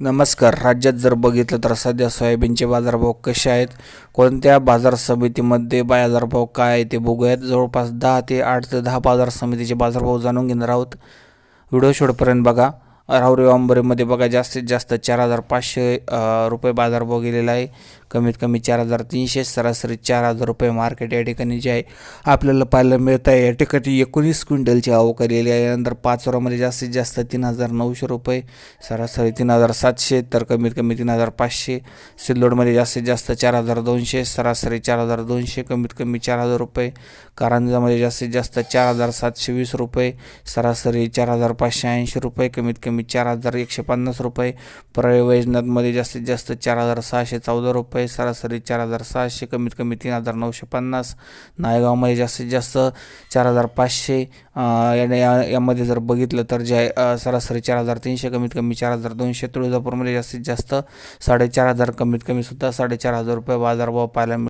नमस्कार. राज्यात जर बघितलं तर सध्या सोयाबीनचे बाजारभाव कसे आहेत? कोणत्या बाजार समितीमध्ये बाजारभाव काय आहे ते बघूयात. जवळपास दहा ते आठ ते दहा बाजार समितीचे बाजारभाव जाणून घेणार आहोत. व्हिडिओ शेवटपर्यंत बघा. राहुरी अंबरीमध्ये बघा जास्तीत जास्त चार हजार पाचशे रुपये बाजारभाव गेलेला आहे. कमीत कमी चार हजार तीनशे सरासरी चार हजार रुपये मार्केट या ठिकाणी जे आहे आपल्याला पाहायला मिळत आहे. या ठिकाणी एकोणीस क्विंटलची आवक आलेली आहे. यानंतर पाचोरामध्ये जास्तीत जास्त तीन हजार नऊशे रुपये सरासरी तीन हजार सातशे तर कमीत कमी तीन हजार पाचशे. सिल्लोडमध्ये जास्तीत जास्त चार हजार दोनशे सरासरी चार हजार दोनशे कमीत कमी चार हजार रुपये. कारंजामध्ये जास्तीत जास्त चार हजार सातशे वीस रुपये सरासरी चार हजार पाचशे ऐंशी रुपये कमीत कमी चार हजार एकशे पन्नास रुपये. परळी वैजनाथमध्ये जास्तीत जास्त चार हजार सहाशे चौदा रुपये. सरासरी चार हजार सहाशे कमीत कमी तीन हजार नऊशे पन्नास. नायगावमध्ये जास्तीत जास्त चार हजार पाचशे. या- यामध्ये जर बघितलं तर जे सरासरी चार हजार तीनशे कमीत कमी चार हजार दोनशे. तुळजापूरमध्ये जास्तीत जास्त साडेचार हजार कमीत कमी सुद्धा साडेचार हजार रुपये बाजारभाव पाहायला मिळतो.